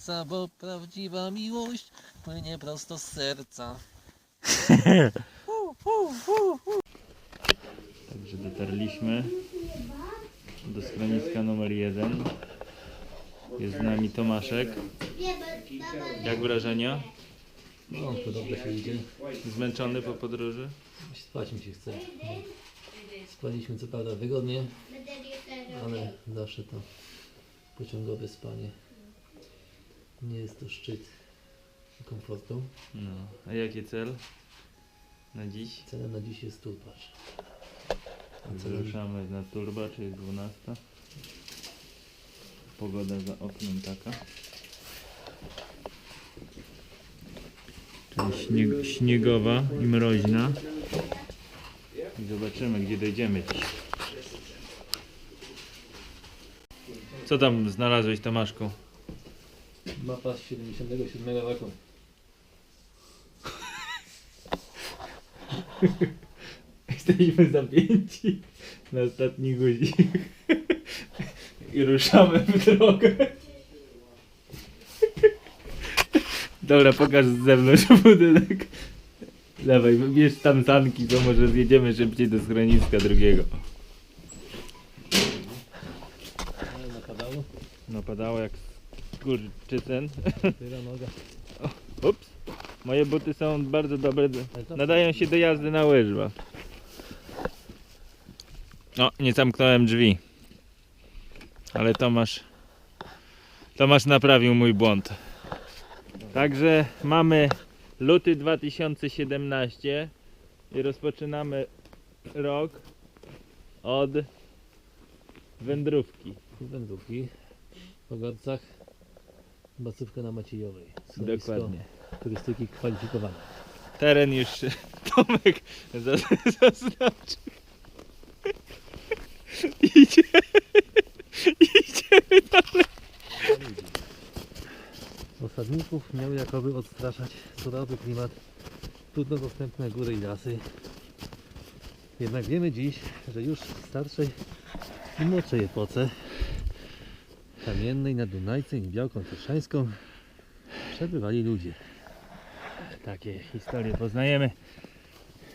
serca, bo prawdziwa miłość płynie prosto z serca. Także dotarliśmy do schroniska numer jeden. Jest z nami Tomaszek. Jak wrażenia? No, to dobrze się idzie. Zmęczony po podróży? Spać mi się chce. Spaliśmy co prawda wygodnie, ale zawsze to pociągowe spanie nie jest to szczyt komfortu. No. A jaki cel na dziś? Celem na dziś jest celem Wyruszamy na turba, czy jest 12. Pogoda za oknem taka. Czyli śnieg, śniegowa i mroźna. I zobaczymy gdzie dojdziemy dziś. Co tam znalazłeś Tomaszku? Mapa z 77 roku. Jesteśmy zapięci na ostatni guzik i ruszamy w drogę. Dobra, pokaż z zewnątrz budynek. Dawaj, bierz tam sanki, to może zjedziemy szybciej do schroniska drugiego. Napadało, No padało jak skurczycen. tyra noga. Ups. Moje buty są bardzo dobre. Nadają się do jazdy na łyżwach. No, nie zamknąłem drzwi. Ale Tomasz Tomasz naprawił mój błąd. Także mamy luty 2017 i rozpoczynamy rok od wędrówki. Wędrówki po Gorcach, basówka na Maciejowej. Schronisko Dokładnie. Turystyki kwalifikowane. Teren już Tomek zaznaczył. Idzie. Idziemy dalej. Osadników miał jakoby odstraszać surowy klimat, trudno dostępne góry i lasy. Jednak wiemy dziś, że już w starszej i młodszej epoce kamiennej nad Dunajcem i Białką Cierszańską przebywali ludzie. Takie historie poznajemy.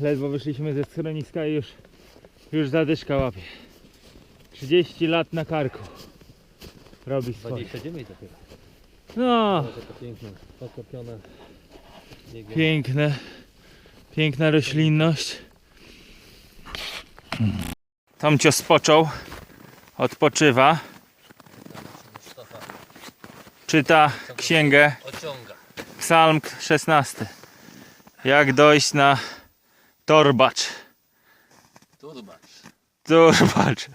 Ledwo wyszliśmy ze schroniska i już, już zadyszka łapie. 30 lat na karku. Robi swoje. 29 dopiero. No, pokopiona. biegła. piękne. Piękna roślinność. Tomcio spoczął. Odpoczywa. Czyta księgę. Psalm 16. Jak dojść na torbacz. Turbacz. Turbacz.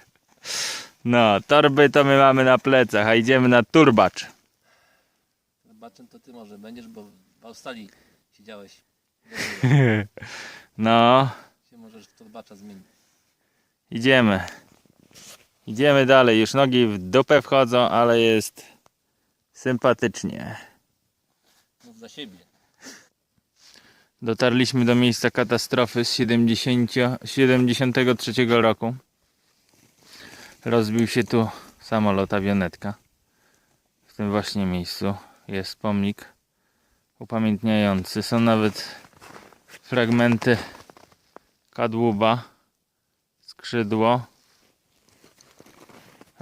No, torby to my mamy na plecach, a idziemy na turbacz. Turbaczem to ty może będziesz, bo w Australii siedziałeś. No, Się możesz turbacza zmienić. idziemy. Idziemy dalej. Już nogi w dupę wchodzą, ale jest sympatycznie. Mów za siebie. Dotarliśmy do miejsca katastrofy z 70, 73 roku. Rozbił się tu samolot, awionetka. W tym właśnie miejscu jest pomnik upamiętniający. Są nawet fragmenty kadłuba, skrzydło.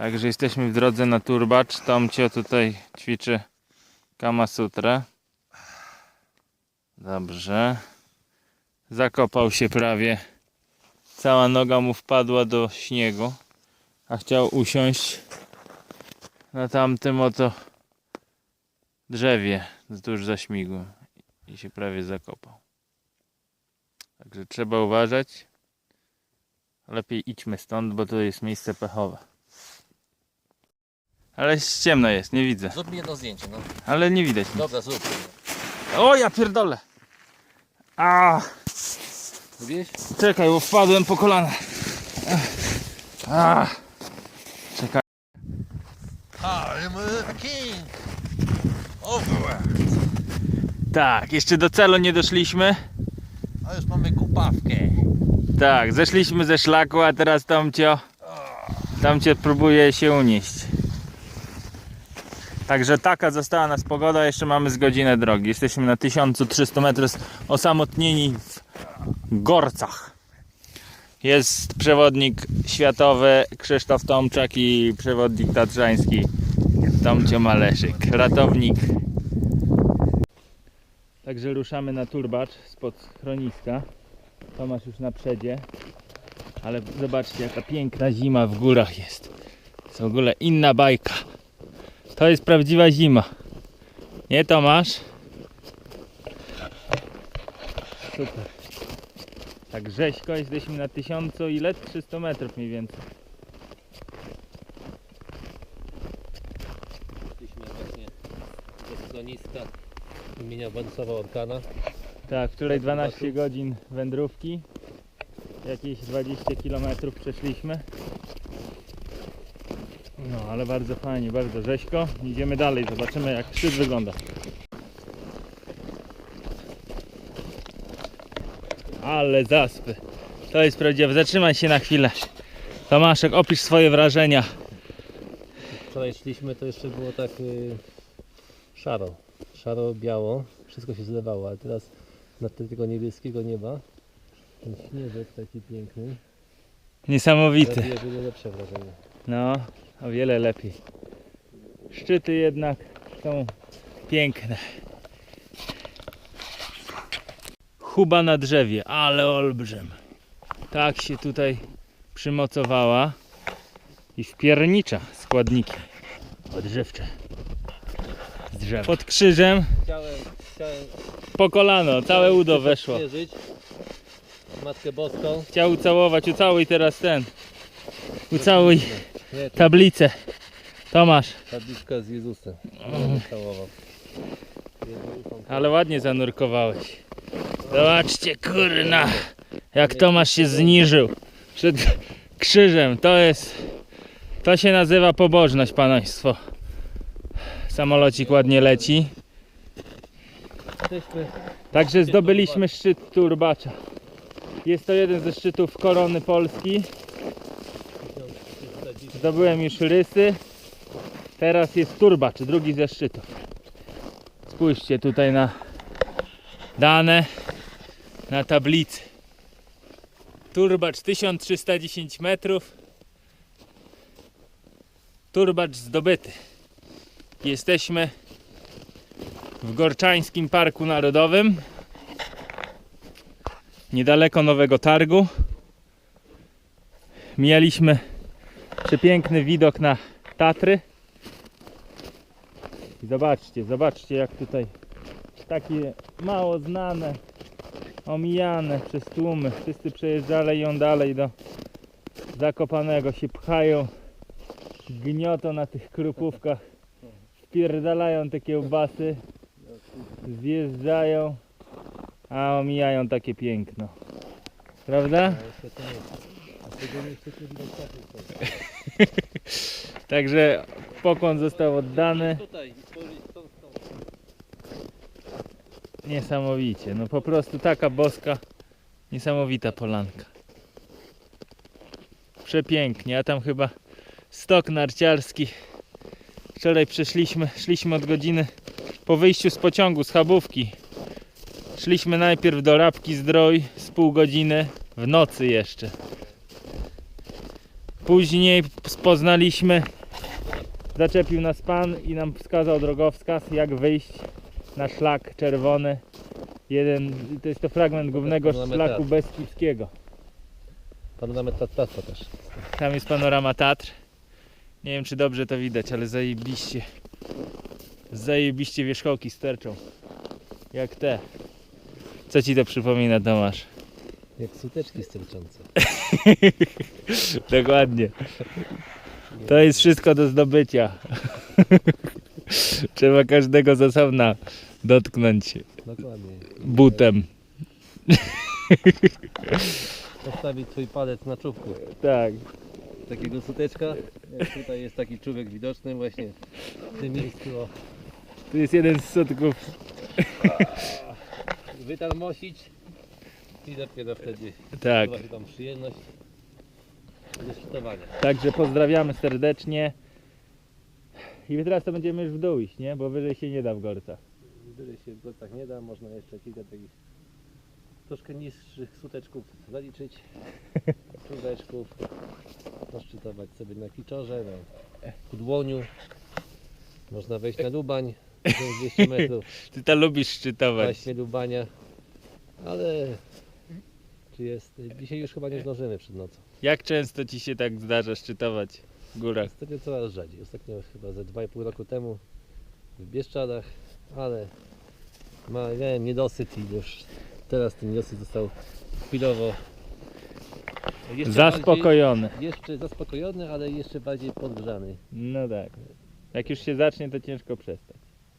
Także jesteśmy w drodze na Turbacz. Tomcio tutaj ćwiczy Kama Sutrę. Dobrze. Zakopał się prawie. Cała noga mu wpadła do śniegu. A chciał usiąść na tamtym oto drzewie wzdłuż zaśmigłym. I się prawie zakopał. Także trzeba uważać. Lepiej idźmy stąd, bo to jest miejsce pechowe. Ale ciemno jest, nie widzę. Zrób mi jedno zdjęcie, no. Ale nie widać. nic. Dobra, zrób. O, ja pierdolę! A, Lubisz? czekaj, bo wpadłem po kolana. A, czekaj. I'm a king. Overworld. Tak, jeszcze do celu nie doszliśmy. A już mamy kupawkę. Tak, zeszliśmy ze szlaku, a teraz Tomcio, Tomcio próbuje się unieść. Także taka została nas pogoda, jeszcze mamy z godzinę drogi. Jesteśmy na 1300 metrów osamotnieni w Gorcach. Jest przewodnik światowy Krzysztof Tomczak i przewodnik tatrzański Tomcio Maleszyk, ratownik. Także ruszamy na turbacz spod schroniska. Tomasz już na przedzie. Ale zobaczcie jaka piękna zima w górach jest. To jest w ogóle inna bajka. To jest prawdziwa zima. Nie Tomasz? Super. Tak rzeźko jesteśmy na 1000 ile? 300 metrów mniej więcej. Szliśmy właśnie do schroniska imienia Władysława Orkana. Tak, wczoraj 12 godzin wędrówki. Jakieś 20 km przeszliśmy. No, ale bardzo fajnie, bardzo rzeźko. Idziemy dalej, zobaczymy jak szczyt wygląda. Ale zaspy. To jest prawdziwe. Zatrzymaj się na chwilę. Tomaszek, opisz swoje wrażenia. Wczoraj szliśmy, to jeszcze było tak y, szaro. Szaro-biało. Wszystko się zlewało, ale teraz na tle tego niebieskiego nieba ten śnieżek taki piękny. Niesamowity. Lepsze wrażenie. No, o wiele lepiej. Szczyty jednak są piękne. Chuba na drzewie, ale olbrzym. Tak się tutaj przymocowała i wpiernicza składniki odżywcze. Z drzewa. Pod krzyżem Chciałem, chciałem po kolano, całe udo weszło. wierzyć Matkę Boską. Chciał ucałować, ucałuj teraz ten. Ucałuj Nie, to tablicę. Tomasz. tabliczka z Jezusem. Całował. Ale ładnie zanurkowałeś. Zobaczcie, kurna, jak Tomasz się zniżył przed krzyżem. To jest, to się nazywa pobożność, państwo. Samolocik ładnie leci. Jesteśmy Także zdobyliśmy szczyt Turbacza. Jest to jeden ze szczytów korony Polski. 1310 Zdobyłem już rysy. Teraz jest Turbacz, drugi ze szczytów. Spójrzcie tutaj na dane na tablicy. Turbacz 1310 metrów. Turbacz zdobyty. Jesteśmy w Gorczańskim Parku Narodowym. Niedaleko Nowego Targu. Mieliśmy przepiękny widok na Tatry. I zobaczcie, zobaczcie jak tutaj takie mało znane, omijane przez tłumy. Wszyscy przejeżdżali dalej do Zakopanego, się pchają, gniotą na tych krupówkach, wpierdalają te kiełbasy, zjeżdżają, a omijają takie piękno. Prawda? Także pokłon został oddany. Niesamowicie, no po prostu taka boska, niesamowita polanka. Przepięknie, a tam chyba stok narciarski. Wczoraj przeszliśmy, szliśmy od godziny po wyjściu z pociągu, z Chabówki. Szliśmy najpierw do Rabki Zdrój z pół godziny, w nocy jeszcze. Później poznaliśmy, zaczepił nas pan i nam wskazał drogowskaz, jak wyjść na szlak czerwony. Jeden, to jest to fragment głównego szlaku teatr. Beskidzkiego. Panorama Tatasa też. Tam jest panorama Tatr. Nie wiem czy dobrze to widać, ale zajebiście. Zajebiście wierzchołki sterczą. Jak te. Co ci to przypomina Tomasz? Jak suteczki sterczące. Dokładnie. To jest wszystko do zdobycia. Trzeba każdego z osobna dotknąć Dokładnie. butem. Postawić swój palec na czubku. Tak. Takiego suteczka. Jak tutaj jest taki czubek widoczny właśnie w tym miejscu. O, Tu jest jeden z sutków. wytarmosić i dopiero wtedy Tak. tam przyjemność. Także pozdrawiamy serdecznie. I teraz to będziemy już w dół iść, nie? Bo wyżej się nie da w gorcach. Wyżej się w tak nie da, można jeszcze kilka takich troszkę niższych suteczków zaliczyć. Czubeczków. Poszczytować sobie na kiczorze, na kudłoniu. Można wejść na Lubań, 200 metrów. Ty to lubisz szczytować. Właśnie Lubania. Ale czy jest. Dzisiaj już chyba nie zdążymy przed nocą. Jak często ci się tak zdarza szczytować w górach? Ostatnio coraz rzadziej. Ostatnio chyba ze 2,5 roku temu w Bieszczadach, ale miałem niedosyt i już teraz ten niedosyt został chwilowo jeszcze Zaspokojony. Bardziej, jeszcze zaspokojony, ale jeszcze bardziej podgrzany. No tak. Jak już się zacznie, to ciężko przestać.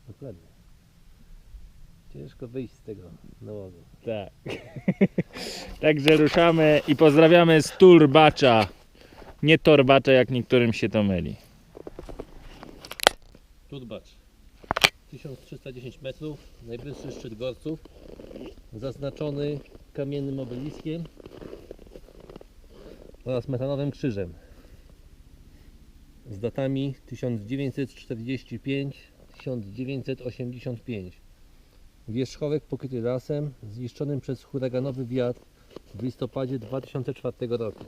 Dokładnie. Ciężko wyjść z tego nałogu. Tak. Także ruszamy i pozdrawiamy z Turbacza. Nie Torbacza, jak niektórym się to myli. Turbacz. 1310 metrów, najwyższy szczyt Gorców, zaznaczony kamiennym obeliskiem oraz metalowym krzyżem z datami 1945-1985. Wierzchołek pokryty lasem, zniszczonym przez huraganowy wiatr w listopadzie 2004 roku.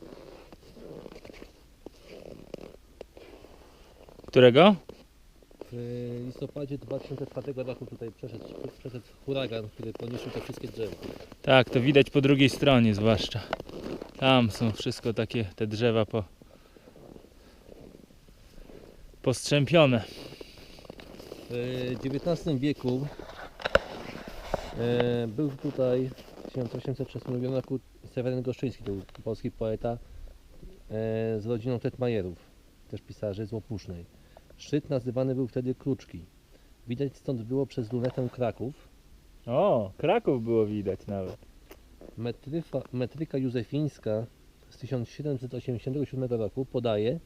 Którego? W listopadzie 2004 roku tutaj przeszedł, przeszedł huragan, który poniszczył te wszystkie drzewa. Tak, to widać po drugiej stronie zwłaszcza. Tam są wszystko takie, te drzewa po... postrzępione. W XIX wieku był tutaj w 1808 roku Seweryn Goszczyński, to był polski poeta e, z rodziną Tetmajerów, też pisarzy z Łopusznej. Szczyt nazywany był wtedy Kruczki. Widać stąd było przez lunetę Kraków. O, Kraków było widać nawet. Metryfa, metryka józefińska z 1787 roku podaje,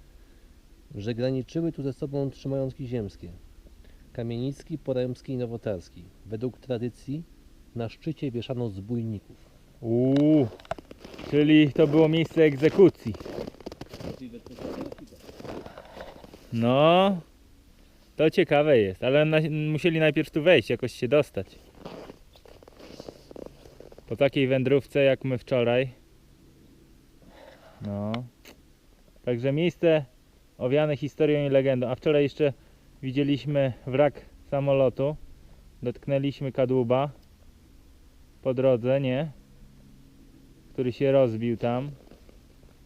że graniczyły tu ze sobą trzy majątki ziemskie. Kamienicki, Poremski i Nowotarski. Według tradycji na szczycie wieszano zbójników. Uuu, czyli to było miejsce egzekucji. No, to ciekawe jest, ale na, musieli najpierw tu wejść, jakoś się dostać. Po takiej wędrówce jak my wczoraj. No. Także miejsce owiane historią i legendą. A wczoraj jeszcze widzieliśmy wrak samolotu. Dotknęliśmy kadłuba po drodze, nie? Który się rozbił tam.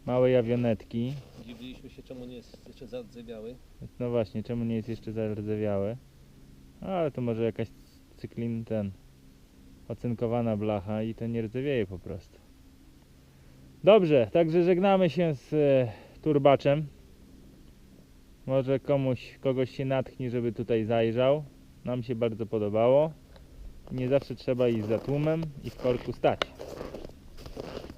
Małej awionetki. Dziwiliśmy się, czemu nie jest jeszcze zardzewiały. No właśnie, czemu nie jest jeszcze zardzewiałe? No, Ale to może jakaś cyklin ten ocynkowana blacha i to nie rdzewieje po prostu. Dobrze, także żegnamy się z e, turbaczem. Może komuś, kogoś się natchni, żeby tutaj zajrzał. Nam się bardzo podobało. Nie zawsze trzeba iść za tłumem i w korku stać.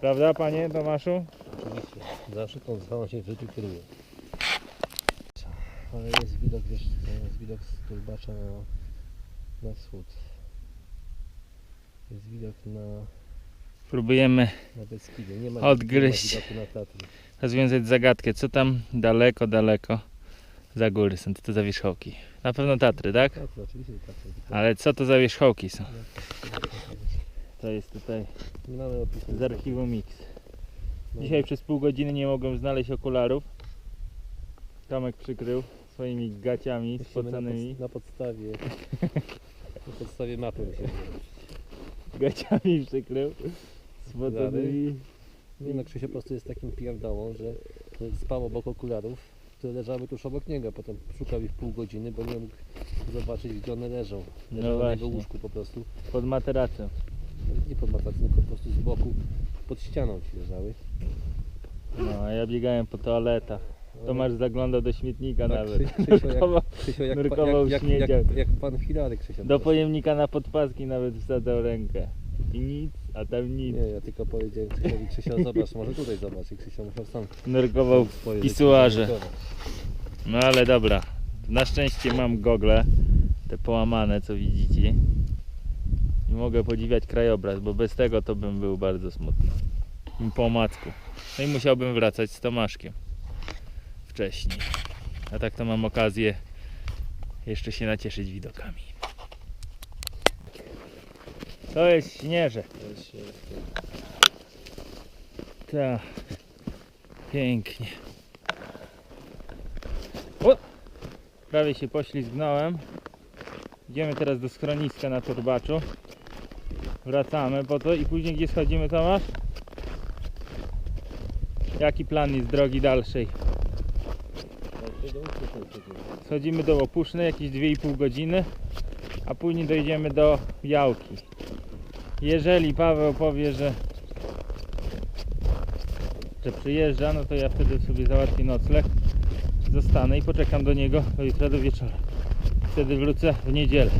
Prawda, panie Tomaszu? Oczywiście. Zawsze tą zwałą się w życiu kieruje. Ale jest widok, wiesz, jest widok z Turbacza na, na wschód. Jest widok na, Próbujemy Odgryźć. Rozwiązać zagadkę. Co tam daleko, daleko za góry są? Co to za wierzchołki? Na pewno Tatry, tak? Tatry, oczywiście Tatry. Ale co to za wierzchołki są? To jest tutaj z archiwum Mix. Dzisiaj przez pół godziny nie mogłem znaleźć okularów. Tomek przykrył swoimi gaciami spoconymi. na podstawie na podstawie mapy zrobić. Gaciami przykrył. Spoconymi. Nie no, Krzysia po prostu jest takim pierdołą, że spał obok okularów, które leżały tuż obok niego. Potem szukał ich pół godziny, bo nie mógł zobaczyć, gdzie one leżą. No Leżały na jego właśnie. łóżku po prostu. Pod materacem. Nie pod matracem, tylko po prostu z boku, pod ścianą ci leżały. No, a ja biegałem po toaletach. Tomasz zaglądał do śmietnika Tak, nawet. Krzysio Nurkował Krzysio jak, nurkował jak, jak, jak, jak pan Hilary Krzysio. Do pojemnika na podpaski nawet wsadzał rękę. I nic, a tam nic. Nie, ja tylko powiedziałem Krzysiowi, Krzysio zobacz, może tutaj zobacz. I Krzysio musiał sam Nurkował w swoje pisuarze. No ale dobra. Na szczęście mam gogle. Te połamane, co widzicie. I mogę podziwiać krajobraz, bo bez tego to bym był bardzo smutny. I po omacku. No i musiałbym wracać z Tomaszkiem. Wcześniej. A tak to mam okazję jeszcze się nacieszyć widokami. To jest śnieże. Tak. Pięknie. O! Prawie się poślizgnąłem. Idziemy teraz do schroniska na turbaczu. Wracamy po to i później gdzie schodzimy Tomasz? Jaki plan jest drogi dalszej? Schodzimy do Łopuszny jakieś 2,5 godziny, a później dojdziemy do Jałki. Jeżeli Paweł powie, że że przyjeżdża, no to ja wtedy sobie załatwię nocleg, zostanę i poczekam do niego do jutra do wieczora. Wtedy wrócę w niedzielę.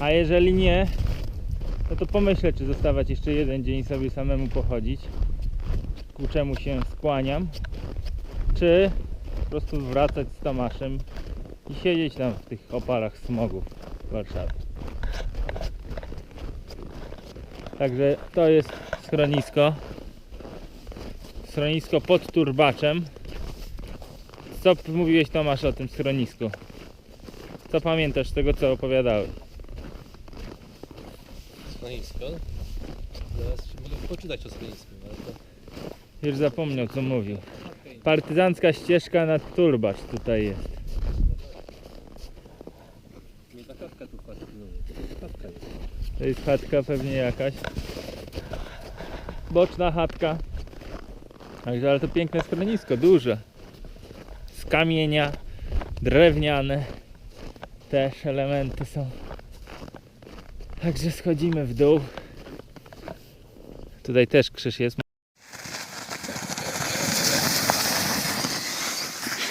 A jeżeli nie, no to pomyślę, czy zostawać jeszcze jeden dzień sobie samemu pochodzić, ku czemu się skłaniam, czy po prostu wracać z Tomaszem i siedzieć tam w tych opalach smogów w Warszawie. Także to jest schronisko. Schronisko pod Turbaczem. Co mówiłeś Tomasz o tym schronisku? Co pamiętasz z tego co opowiadałeś? Schronisko. Zaraz mogę poczytać o schronisku, ale to... Już zapomniał co mówił. Partyzancka ścieżka na Turbacz tutaj jest. Nie ta kawka tu fascynuje. To kawka jest. To jest chatka pewnie jakaś. Boczna chatka. Także, ale to piękne schronisko, duże. Z kamienia, drewniane. Też elementy są. Także schodzimy w dół. Tutaj też krzyż jest.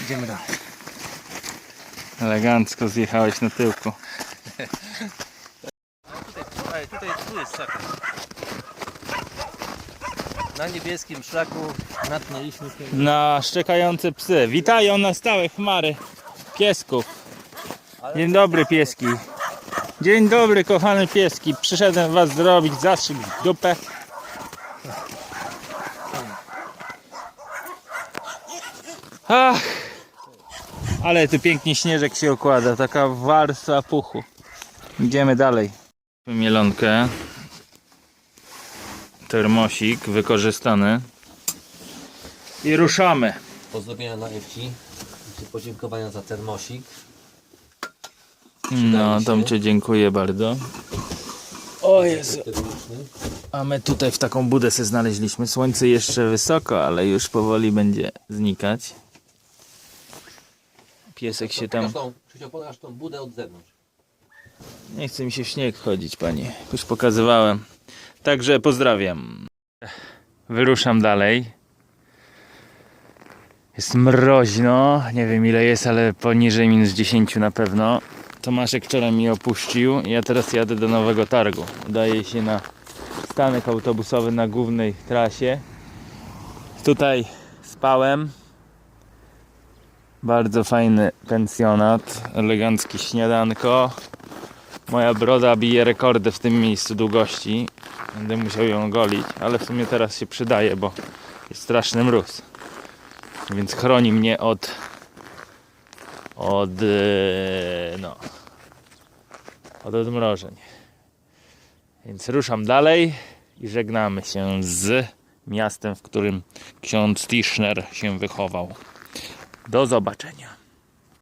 Idziemy dalej. Elegancko zjechałeś na tyłku. Tu jest szlak. Na niebieskim szlaku natknęliśmy się Na szczekające psy. Witają na stałe chmary piesków. Dzień dobry pieski. Dzień dobry kochane pieski. Przyszedłem was zrobić zastrzyk w dupę. Ach, ale tu pięknie śnieżek się układa. Taka warstwa puchu. Idziemy dalej. Mielonkę. Termosik wykorzystany. I ruszamy. Pozdrowienia na. Czy podziękowania za termosik. No, się. Tomcie dziękuję bardzo. O Jezu. A my tutaj w taką budę się znaleźliśmy. Słońce jeszcze wysoko, ale już powoli będzie znikać. Piesek się tam... Krzysiu, pokaż tą budę od zewnątrz. Nie chce mi się w śnieg chodzić, panie. Już pokazywałem. Także pozdrawiam. Wyruszam dalej. Jest mroźno. Nie wiem ile jest, ale poniżej minus 10 na pewno. Tomaszek wczoraj mi opuścił. Ja teraz jadę do nowego targu. Udaję się na stanek autobusowy na głównej trasie. Tutaj spałem. Bardzo fajny pensjonat. Eleganckie śniadanko. Moja broda bije rekordy w tym miejscu długości. Będę musiał ją golić, ale w sumie teraz się przydaje, bo jest straszny mróz. Więc chroni mnie od od e, no od odmrożeń. Więc ruszam dalej i żegnamy się z miastem, w którym ksiądz Tischner się wychował. Do zobaczenia.